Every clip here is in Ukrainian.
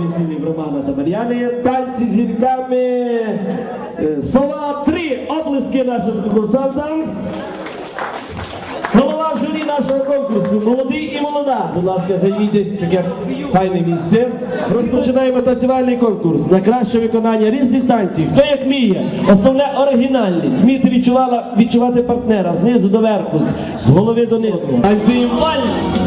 весіллі Романа та Мар'яни. Танці зірками. Е, Сова 3. Оплески нашим конкурсантам. Голова журі нашого конкурсу, молодий і молода. Будь ласка, займіть таке файне місце. Розпочинаємо танцювальний конкурс на краще виконання різних танців. Хто як вміє, основне оригінальність. Вміти відчувала, відчувати партнера знизу до верху, з голови до низу. Танцюємо вальс.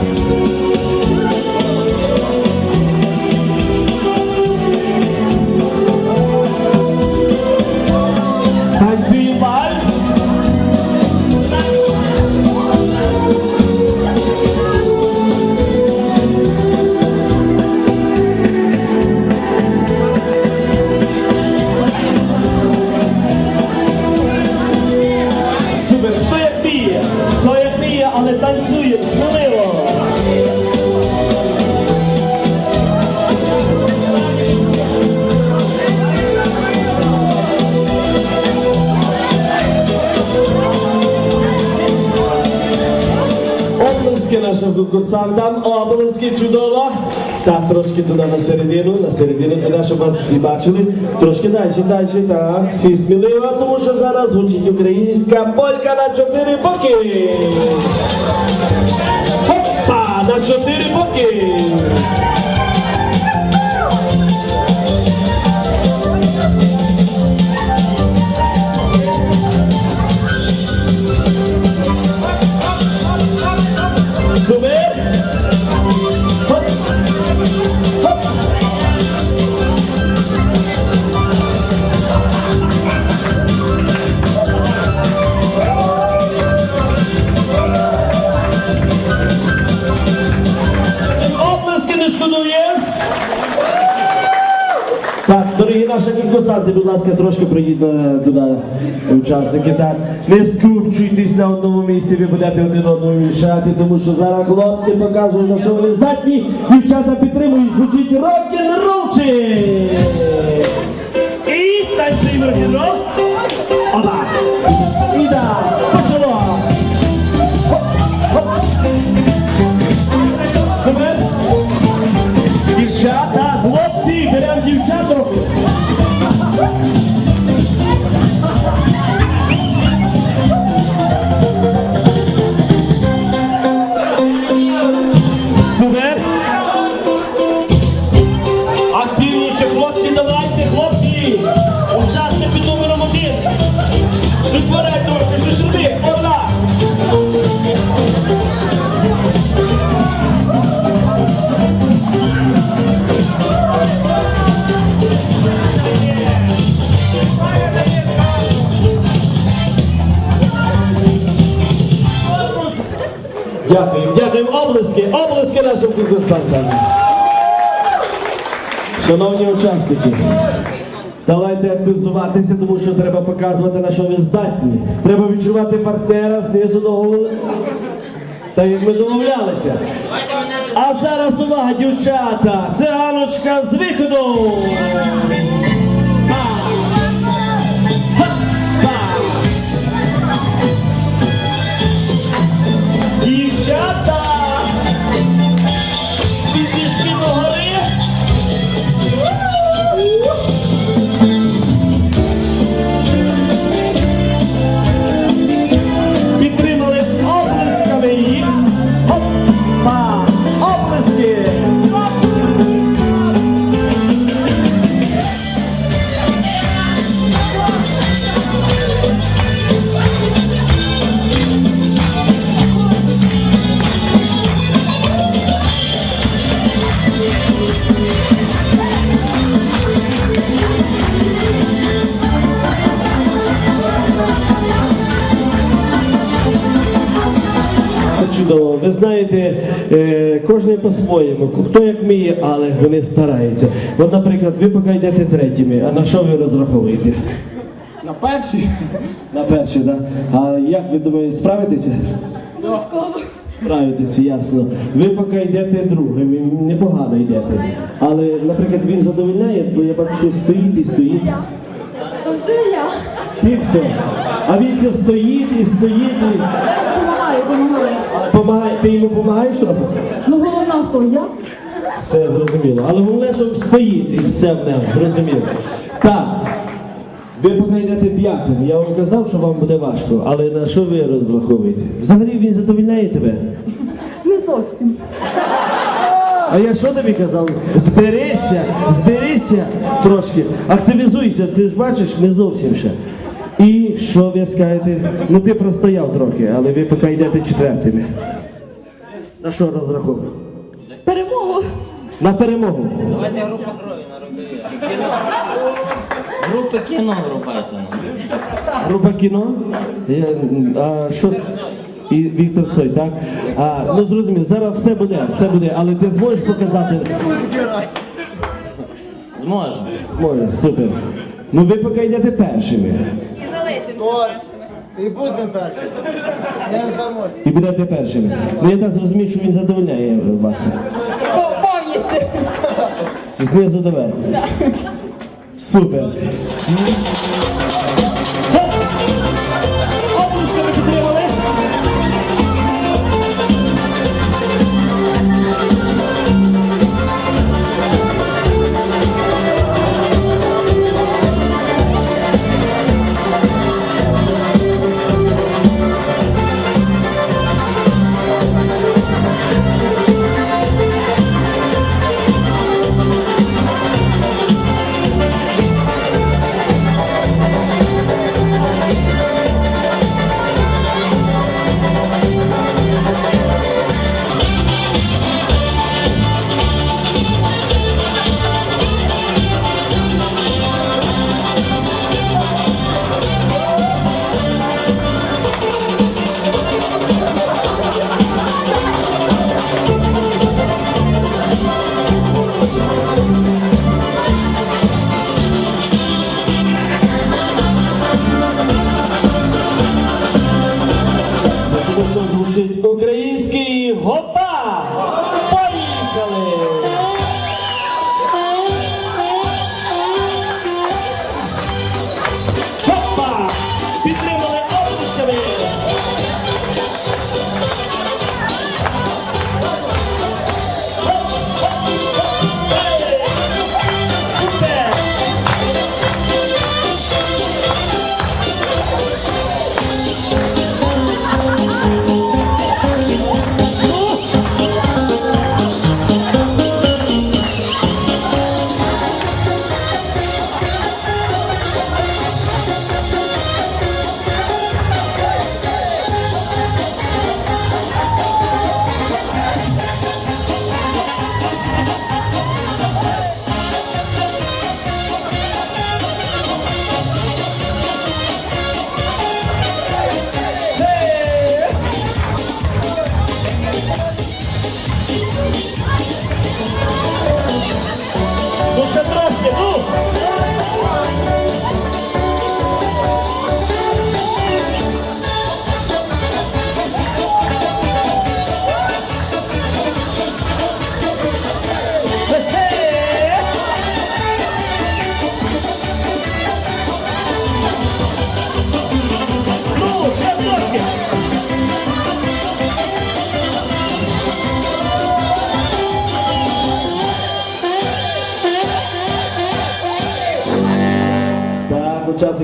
Вміє, але танцює сміливо. Облески нашим конкурсантам, облески чудово. Так, трошки туди на середину, на середину, туди, щоб вас всі бачили. Трошки далі, далі, так. Всі сміливо, тому що зараз звучить українська полька на чотири боки. Хопа, на чотири боки. Конкурсанти, будь ласка, трошки прийдіть туди, учасники. Так, не скупчуйтесь на одному місці, ви будете один одному мішати, тому що зараз хлопці показують, на що вони здатні, дівчата підтримують, звучить рок-н-ролчик. І танцюємо рок-н-рол. Супер. Дякую, дякую. Облески, облески нашим конкурсантам. Шановні учасники, давайте активізуватися, тому що треба показувати, на що ви здатні. Треба відчувати партнера знизу до голови. Так як ми домовлялися. А зараз увага, дівчата! Циганочка з виходу! Дівчата! Світічки по-своєму, хто як вміє, але вони стараються. От, наприклад, ви поки йдете третіми, а на що ви розраховуєте? На першій? На перші, так? А як ви думаєте, справитеся? Обов'язково. Справитеся, ясно. Ви поки йдете другими, непогано йдете. Але, наприклад, він задовольняє, бо я бачу, що стоїть і стоїть. То все я. Ти все. А він все стоїть і стоїть і йому допомагаєш робити? Ну головна хто я? Все зрозуміло. Але головне, щоб стоїть і все в ньому, зрозуміло. Так. Ви поки йдете п'ятим. Я вам казав, що вам буде важко, але на що ви розраховуєте? Взагалі він задовільняє тебе? Не зовсім. А я що тобі казав? Зберися, зберися трошки, активізуйся, ти ж бачиш, не зовсім ще. І що ви скажете? Ну ти простояв трохи, але ви поки йдете четвертими. На що розраховуєте? Перемогу. На перемогу. Давайте група крові на рукаві. Групи кіно рубайте. ну. Група кіно? Я, а що? І Віктор Цой, так? А, ну зрозумів, зараз все буде, все буде, але ти зможеш показати? Зможемо. Може, супер. Ну ви поки йдете першими. І То і будемо перші. Не здамося. І будете першими. Ну я так зрозумів, що він задовольняє вас. Повністю. Знизу до верху. Супер.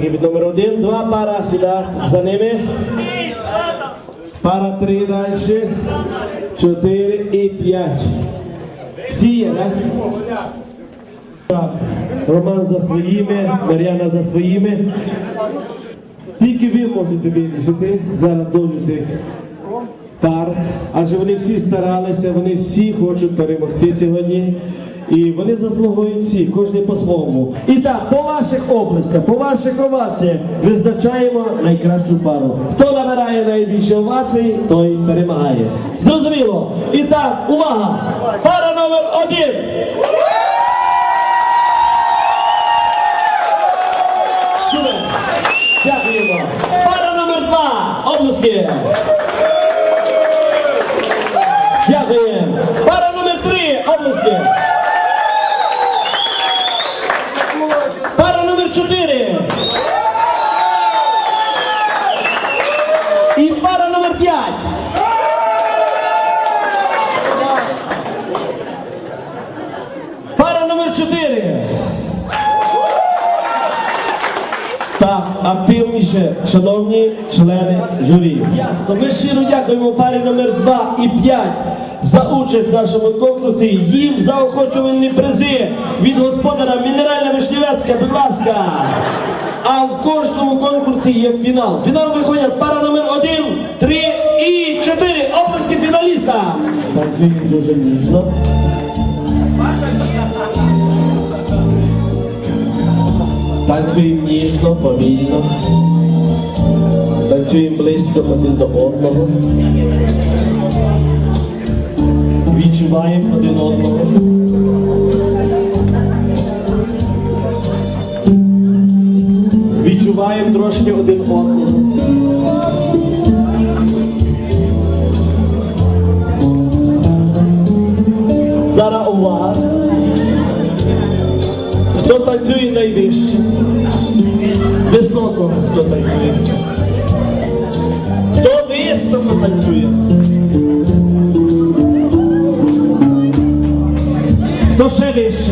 Від номер один, два пара сюди за ними. Пара три далі. Чотири і п'ять. Всі є, так? Так, Роман за своїми, Мар'яна за своїми. Тільки ви можете вирішити зараз долю цих пар, адже вони всі старалися, вони всі хочуть перемогти сьогодні. І вони заслуговують всі, кожен по-своєму. І так, по ваших оплесках, по ваших оваціях визначаємо найкращу пару. Хто набирає найбільше овацій, той перемагає. Зрозуміло. І так, увага! Пара номер один. Дякуємо. Пара номер два. Облески. 4. Активніше, шановні члени журі. Ясно, ми щиро дякуємо парі номер 2 і 5 за участь в нашому конкурсі. Їм заохочувальні призи від господара Мінеральна Вишневецька, будь ласка. А в кожному конкурсі є фінал. Фінал виходять пара номер 1, 3 і 4. Оплески фіналіста. Танцюємо дуже ніжно. Танцюємо ніжно, повільно. Танцюємо близько один до одного. Відчуваємо один одного. Відчуваємо трошки один одного. Зараз увага. Хто танцює найвище? Високо хто танцює? Хто високо танцює? Хто ще вище?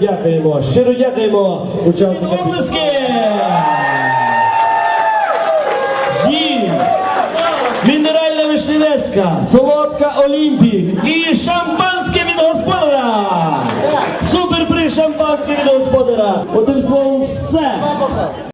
Дякуємо, щиро дякуємо учасникам. Оплески! І Мінеральна Вишневецька, солодка Олімпік і шампанське від господара! Суперприз шампанське від господара! Одним словом, все!